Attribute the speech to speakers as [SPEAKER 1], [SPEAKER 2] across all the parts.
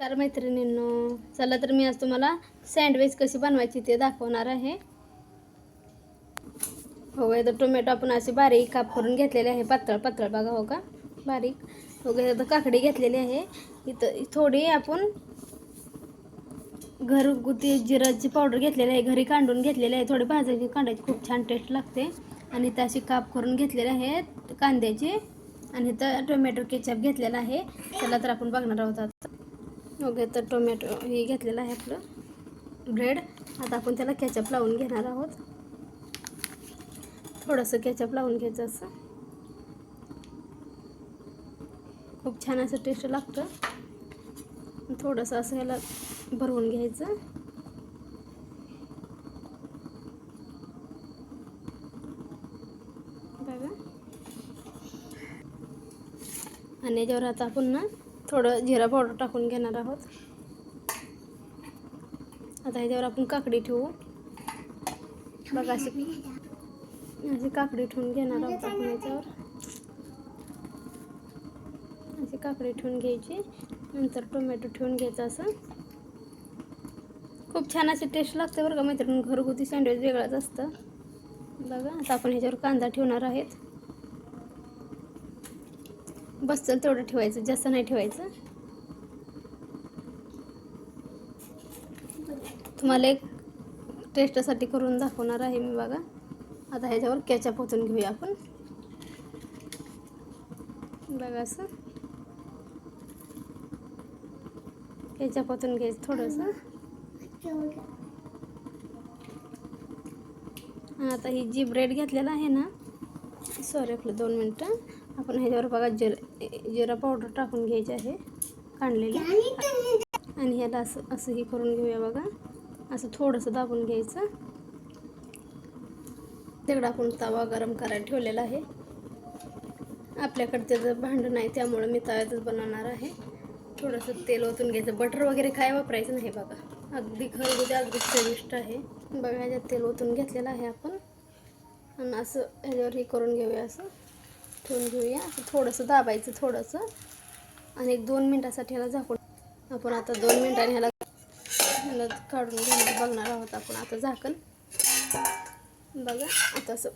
[SPEAKER 1] तर मैत्रिणींनो चला तर मी आज तुम्हाला सँडविच कशी बनवायची ते दाखवणार आहे. हो तर इथं टोमॅटो आपण असे बारीक काप करून घेतलेले आहे. पातळ पातळ बघा हो का? बारीक. हो तर काकडी घेतलेली आहे. इथं थोडी आपण घरगुती जिराची पावडर घेतलेली आहे. घरी कांडून घेतलेली आहे. थोडी भाजायची कांद्याची खूप छान टेस्ट लागते. आणि इथं अशी काप करून घेतलेले आहेत कांद्याचे. आणि इथं टोमॅटो केचप घेतलेला आहे. चला तर आपण बघणार आहोत आता ओके तर टोमॅटो हे घेतलेलं आहे आपलं ब्रेड. आता आपण त्याला केचप लावून घेणार आहोत. थोडंसं केचप लावून घ्यायचं असं. खूप छान असं टेस्ट लागतं. थोडंसं असं ह्याला भरवून घ्यायचं. बघा. आणि याच्यावर आता आपण ना थोडं जिरा पावडर टाकून घेणार आहोत. आता ह्याच्यावर आपण काकडी ठेवू. बघा अशी अशी काकडी ठेवून घेणार आहोत आपण ह्याच्यावर. अशी काकडी ठेवून घ्यायची. नंतर टोमॅटो ठेवून घ्यायचं असं. खूप छान अशी टेस्ट लागते बरं का मैत्रिणी. घरगुती सँडविच वेगळंच असतं. बघा आता आपण ह्याच्यावर कांदा ठेवणार आहेत. बस चल तेवढं ठेवायचं. जास्त नाही ठेवायचं. तुम्हाला एक टेस्टसाठी करून दाखवणार आहे मी बघा. आता ह्याच्यावर कॅचअप ओतून घेऊया आपण. बघा असं. कॅचअप ओतून घ्यायचं थोडंसं. आता ही जी ब्रेड घेतलेला आहे ना सॉरी आपलं दोन मिनटं. आपण ह्याच्यावर बघा जिर जिरा पावडर टाकून घ्यायची आहे काढलेली आणि ह्याला असं असं हे करून घेऊया बघा. असं थोडंसं दाबून घ्यायचं. तिकडं आपण तवा गरम करायला ठेवलेला आहे. आपल्याकडे त्याचं भांडं नाही त्यामुळं मी तव्यातच बनवणार आहे. थोडंसं तेल ओतून घ्यायचं. बटर वगैरे काय वापरायचं नाही बघा. अगदी घरगुती अगदी चविष्ट आहे. बघा ह्याच्यात तेल ओतून घेतलेलं आहे आपण. आणि असं ह्याच्यावर हे करून घेऊया असं. ठेवून घेऊया. थोडंसं दाबायचं थोडंसं. आणि एक दोन मिनटासाठी ह्याला झाकून आपण आता दोन मिनटाने ह्याला ह्याला काढून घेणार बघणार आहोत आपण. आता झाकण. बघा आता असं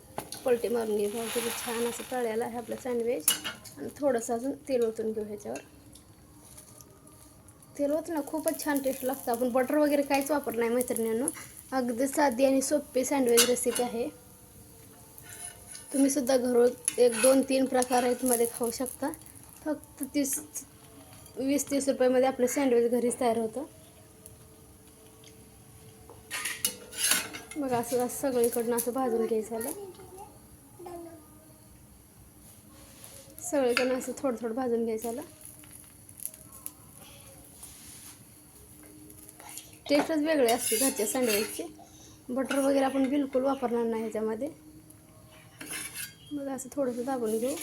[SPEAKER 1] पलटी मारून घेऊ. किती छान असं तळ्याला आहे आपलं सँडविच. आणि थोडंसं अजून तेल ओतून घेऊ ह्याच्यावर. तेल ओत ना खूपच छान टेस्ट लागतं. आपण बटर वगैरे काहीच वापर नाही मैत्रिणींनो. अगदी साधी आणि सोपी सँडविच रेसिपी आहे. तुम्हीसुद्धा घरून एक दोन तीन प्रकार आहेत मध्ये खाऊ शकता. फक्त तीस वीस तीस रुपयामध्ये आपलं सँडविच घरीच तयार होतं. मग असं असं सगळीकडनं असं भाजून घ्यायचं आलं सगळीकडनं असं थोडं थोडं भाजून घ्यायचं आलं टेस्टच वेगळे असते घरच्या सँडविचचे. बटर वगैरे आपण बिलकुल वापरणार नाही ह्याच्यामध्ये. मग असं थोडंसं दाबून घेऊ.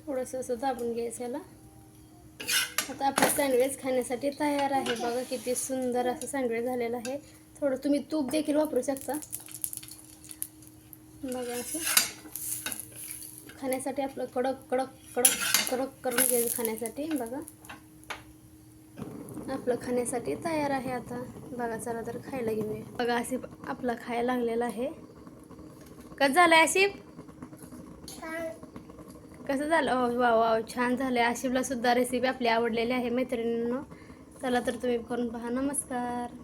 [SPEAKER 1] थोडंसं असं दाबून घ्यायचं याला. आता आपलं सँडविच खाण्यासाठी तयार आहे. बघा किती सुंदर असं सँडविच झालेलं आहे. थोडं तुम्ही तूप देखील वापरू शकता. बघा असं. खाण्यासाठी आपलं कडक कडक कडक कडक करून घ्यायचं खाण्यासाठी. बघा. आपलं खाण्यासाठी तयार आहे आता. बघा चला तर खायला घेऊया. बघा आसिफ आपला खायला लागलेला आहे. कसं झालं आसिफ? कसं झालं? हो वा वा छान झालं आशिफला सुद्धा रेसिपी आपली आवडलेली आहे मैत्रिणींनो. चला तर तुम्ही करून पहा. नमस्कार.